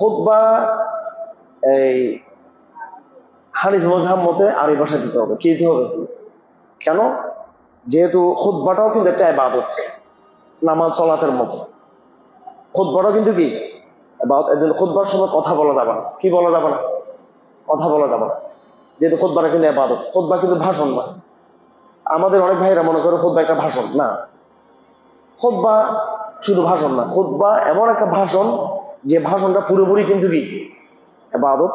খুতবা, এই হানিফ মজাব মতে আরবি ভাষা দিতে হবে। কি দিতে হবে? কেন? যেহেতু খুতবাটাও কিন্তু একটা ইবাদত, নামাজ, সলাতের মতো। খুতবাটাও কিন্তু কি? এজন্য খুতবার সময় কথা বলা যাবে না। কি বলা যাবে না? কথা বলা যাবে না। যেহেতু খুতবাটা কিন্তু ইবাদত, খুতবা কিন্তু ভাষণ না। আমাদের অনেক ভাইরা মনে করে খুতবা একটা ভাষণ। না। খুতবা শুধু ভাষণ না। খুতবা এমন একটা ভাষণ যে ভাষণটা পুরোপুরি কিন্তু কি? এবাদত।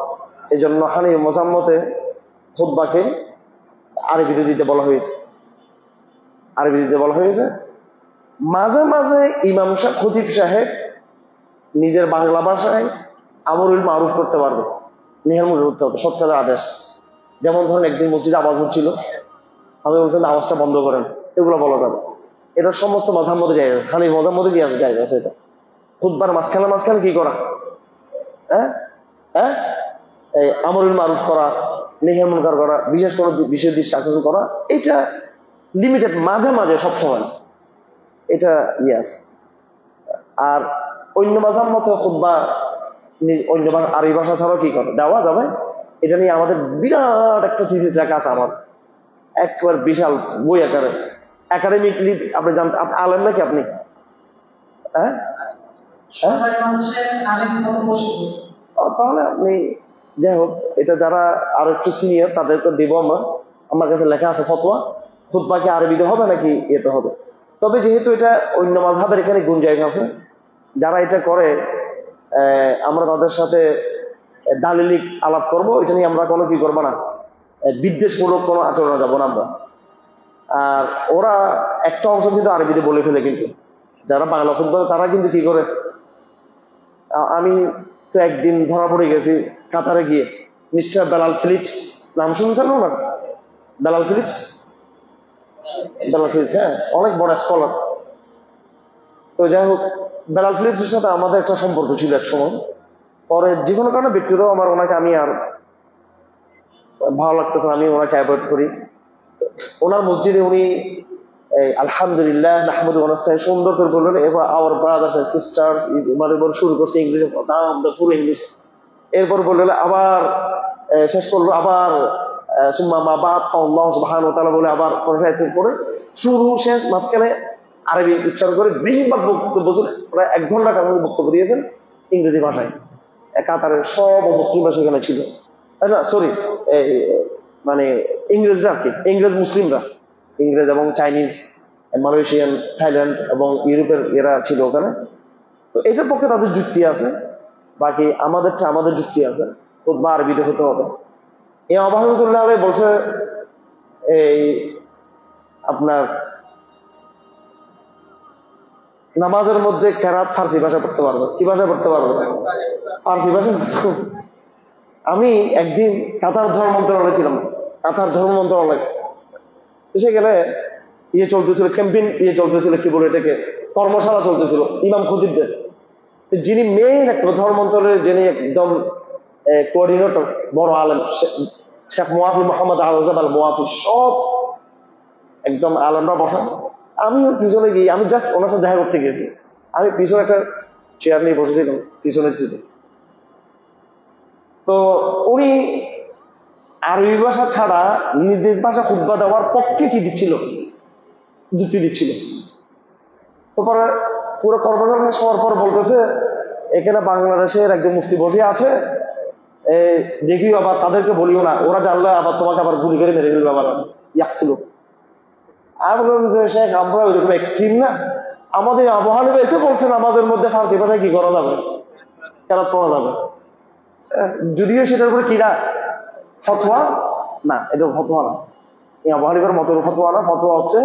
এই জন্য হানি মোসাম্মতে খুতবাকে আরবিতে দিতে বলা হয়েছে। আরবি দিতে বলা হয়েছে। মাঝে মাঝে ইমাম সাহেব, খতিব সাহেব নিজের বাংলা ভাষায় আমরুল মারুফ করতে পারবে। নেহার মুখে করতে হবে সৎ কাজের আদেশ। যেমন ধরেন একদিন মসজিদে আওয়াজ হচ্ছিল আমি বলছেন আওয়াজটা বন্ধ করেন, এগুলো বলা যাবে। এটা সমস্ত মাঝার মধ্যে আছে খালি মজার মধ্যে যাই আছে এটা। খুদবার মাঝখানে মাঝখানে কি করা? হ্যাঁ? হ্যাঁ? এই আমরুল মারুফ করা নেহের মুনকার করা, বিশেষ কোনো বিশেষ দৃষ্টি আকর্ষণ করা, এটা লিমিটেড মাঝে মাঝে সবসময়। এটা ইয়াস আর অন্য ভাষার মতো খুদ্া অন্য ভাষা আরবি ভাষা ছাড়াও কি করে? দেওয়া যাবে। এটা নিয়ে আমাদের বিরাট একটা থিসিস লেখা আছে আমার। একবার বিশাল বই আকারে। একাডেমিকলি আপনি জানতে আলেন নাকি আপনি? হ্যাঁ? তাহলে আপনি যাই হোক, এটা যারা আরও একটু সিনিয়র তাদেরকে দেবো আমরা। আমার কাছে লেখা আছে ফতোয়া। খুতবাকে আরবিতে হবে নাকি ইয়েতে হবে? তবে যেহেতু এটা অন্য মাঝহাবের এখানে গুঞ্জাইশ আছে, যারা এটা করে আমরা তাদের সাথে দালিলিক আলাপ করব। এটা নিয়ে আমরা কোনো কি করব না বিদ্বেষমূলক কোনো আচরণে যাব না আমরা। আর ওরা একটা অংশ কিন্তু আরবিতে বলে ফেলে কিন্তু। যারা বাংলা খুতবা, তারা কিন্তু কি করে? আমি তো একদিন ধরা পড়ে গেছি কাতারে গিয়ে। মিস্টার বেলাল ফিলিপস, নাম শুনছেন না বেলাল ফিলিপস? বেলাল ফিলিপস হ্যাঁ অনেক বড় স্কলার তো যাই হোক বেলাল ফিলিপসের সাথে আমাদের একটা সম্পর্ক ছিল এক সময়। পরে যে কোনো কারণে ব্যক্তিগত আমার ওনাকে আমি আর ভালো লাগতেছে আমি ওনাকে অ্যাভয়েড করি। ওনার মসজিদে উনি এই আলহামদুলিল্লাহ নাহমুদ অনাস্তায় সুন্দর করে বললেন, এবার আওয়ার ব্রাদার্স এন্ড সিস্টার মানে শুরু করছে ইংলিশে আমরা পুরো ইংলিশ। এরপর বললেন, আবার শেষ করল আবার সুম্মা মা বাদ, আল্লাহ সুবহানাহু ওয়া তাআলা বলে আবার কনফারেন্স করে শুরু, শেষ, মাঝখানে আরবি উচ্চারণ করে বেশিরভাগ বক্তব্য প্রায় এক ঘণ্টা কাছাকাছি বক্তব্য দিয়েছেন ইংরেজি ভাষায়। কাতারের সব মুসলিমরা সেখানে ছিল। তাই না? সরি মানে ইংরেজরা কি, ইংরেজ মুসলিমরা। ইংরেজ এবং চাইনিজ মালয়েশিয়ান থাইল্যান্ড এবং ইউরোপের এরা ছিল ওখানে। তো এটার পক্ষে তাদের যুক্তি আছে, বাকি আমাদেরটা, আমাদের যুক্তি আছে খুদ্া আরবিতে হতে হবে। এই আবাহমতুল্লাহ আলাই বলছে, এই আপনার নামাজের মধ্যে কেরাত ফার্সি ভাষা পড়তে পারবে। কি ভাষা পড়তে পারবে? ফার্সি ভাষা আমি একদিন কাতার ধর্ম মন্ত্রণালয়ে ছিলাম। কাতার ধর্ম মন্ত্রণালয়। গেলে ইয়ে চলতেছিল ক্যাম্পেইন ইয়ে চলতেছিল, কি বলে এটাকে? কর্মশালা চলতেছিল, ইমাম খতিবদের। যিনি মেইন একটা ধর্ম মন্ত্রণালয়ের যিনি একদম কোঅর্ডিনেটর বড় আলেম শেখ মোয়াফি মোহাম্মদ আলজাব আল মোয়াফি সব একদম আলমরা বসা। আমিও পিছনে গিয়ে, আমি জাস্ট ওনার সাথে দেখা করতে গেছি। আমি পিছনে একটা চেয়ার নিয়ে বসেছিলাম পিছনের সিটে তো উনি আরবি ভাষা ছাড়া নিজের ভাষা খুদ্া দেওয়ার পক্ষে কি দিচ্ছিল? যুক্তি দিচ্ছিল। তো পরে কর্মশালা শেষ হওয়ার পর বলতেছে, এখানে বাংলাদেশের একজন মুফতি বসে আছে দেখিও আবার তাদেরকে বলিও না। ওরা জানলে আবার তোমাকে আবার গুলি করে মেরে ফেলবে আবার ইয়াক ছিল আমি বললাম যে, শেখ, আমরা ওইরকম এক্সট্রিম না। আমাদের আবহাওয়া এতে বলছেন আমাদের মধ্যে ফার্সি ভাষায় কি করা যাবে? কেন পড়া যাবে? যদিও সেটার উপরে কিরা ফতোয়া? না, এটা ফতোয়া না। এই আবহানিবার মতের ফতোয়া না, ফতোয়া হচ্ছে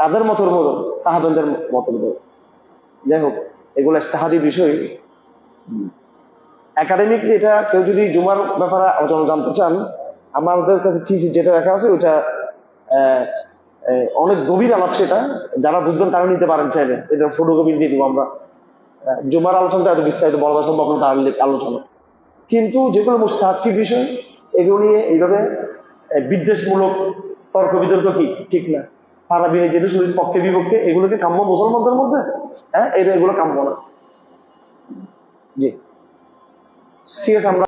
তাদের মতর মতো সাহাবেনদের মতর মতো যাই হোক, এগুলো ইস্তেহাদি বিষয়। একাডেমিকলি এটা কেউ যদি জুমার ব্যাপারে আলোচনা জানতে চান, আমাদের কাছে থিসিস যেটা রাখা আছে ওটা অনেক গভীর আলাপ সেটা। যারা বুঝবেন তারা নিতে পারেন চাইলে। এটা ফটোকপি দিয়ে দিব আমরা। জুমার আলোচনাটা এত বিস্তারিত বলা সম্ভব না, তার আলোচনা। কিন্তু যেগুলো মুস্তাহাক্কি বিষয় এগুলো নিয়ে এইভাবে বিদ্বেষমূলক তর্ক বিতর্ক কি? ঠিক না। তারা বিয়ে যেটা শুধু পক্ষে বিপক্ষে এগুলোকে কাম্য মুসলমানদের মধ্যে? হ্যাঁ এটা এগুলো কাম্য না। জি। ঠিক আছে আমরা